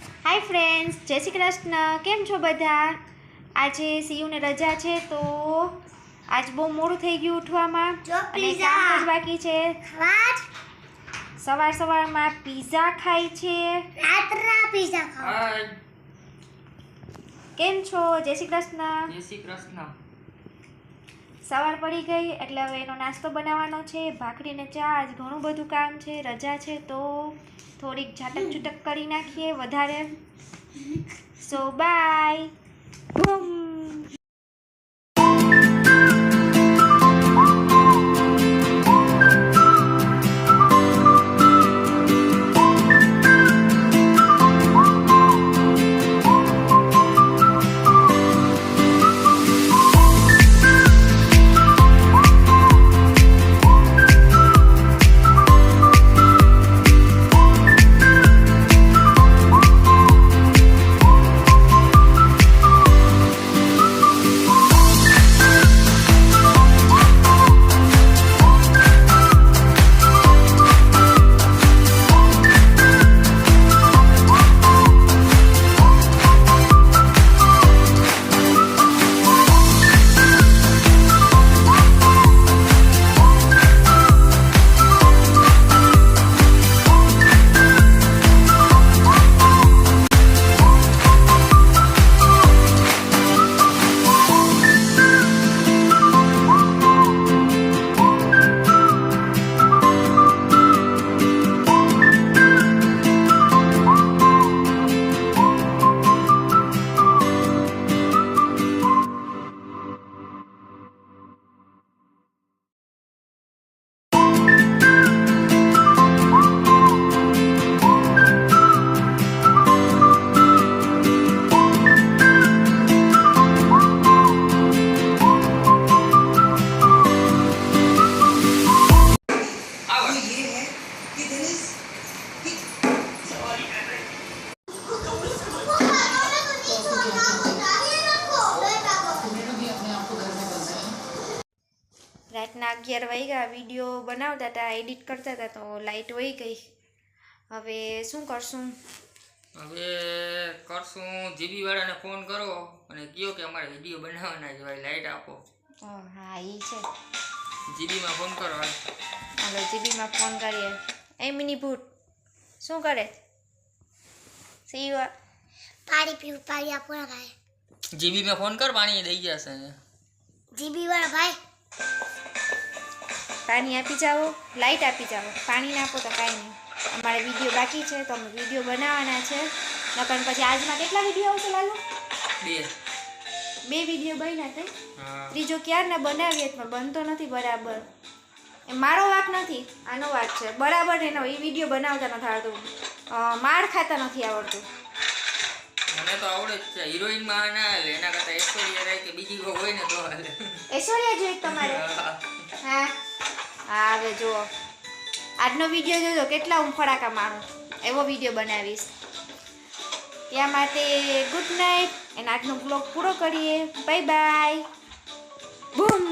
Hi friends જય શ્રી કૃષ્ણ. કેમ છો બધા? આજે સીયુને રજા છે તો આજ બહુ મોડું થઈ ગયું ઉઠવામાં. અને કામ જ બાકી છે. સવાર સવારમાં પીઝા ખાય છે. રાત્રા પીઝા ખાઓ કેમ છો? જય શ્રી કૃષ્ણ. જય શ્રી કૃષ્ણ. સવાર પડી ગઈ એટલે હવે એનો નાસ્તો બનાવવાનો છે ભાખરીને ચા આજ ઘણું બધું કામ છે રજા છે તો થોડીક ઝાટક છૂટક કરી નાખીએ વધારે. સો બાય રાતના અગિયાર વાગ્યા વીડિયો બનાવતા હતા એડિટ કરતા હતા તો લાઇટ વહી ગઈ. હવે શું કરશું? હવે કરશું જીબી વાળાને ફોન કરો અને કયો કે અમારે વીડિયો બનાવવાના છે ભાઈ લાઇટ આપો. ઓ, હા એ છે. જીબીમાં ફોન કરો હવે જીબીમાં ફોન કરીએ. એ મિની ભૂત શું કરે? સીવા પાણી પીવું પાણી આપો ને ભાઈ જીબીમાં ફોન કર પાણી દઈ જશે જીબી વાળા ભાઈ પાણી આપી જાઓ લાઇટ આપી જાઓ. પાણી નાખો તો કાંઈ નહીં. અમારે વીડિયો બાકી છે તો અમે વીડિયો બનાવવાના છે. નકર પછી આજમાં કેટલા વીડિયો આવશે લાલુ? બે. બે વીડિયો બન્યા તે. ત્રીજો ક્યારના બનાવીએ પણ બનતો નથી બરાબર. એ મારો વાક નથી આનો વાક છે. બરાબર એનો એ વીડિયો બનાવતા નથી આવડતું. માર ખાતા નથી આવડતું. મને તો આવડે જ છે. હિરોઈનમાં ના હાલે એના કરતા ઐશ્વર્યા રાય કે બીજી કોઈ હોય ને તો હાલે. ઐશ્વર્યા જોઈએ તમારે? હા. હવે જુઓ. આજનો વીડિયો જોજો કેટલા હું ફડાકા મારું. એવો વીડિયો બનાવીશ. ત્યાં માટે ગુડ નાઇટ એના આજનો બ્લોગ પૂરો કરીએ. બાય બાય બૂમ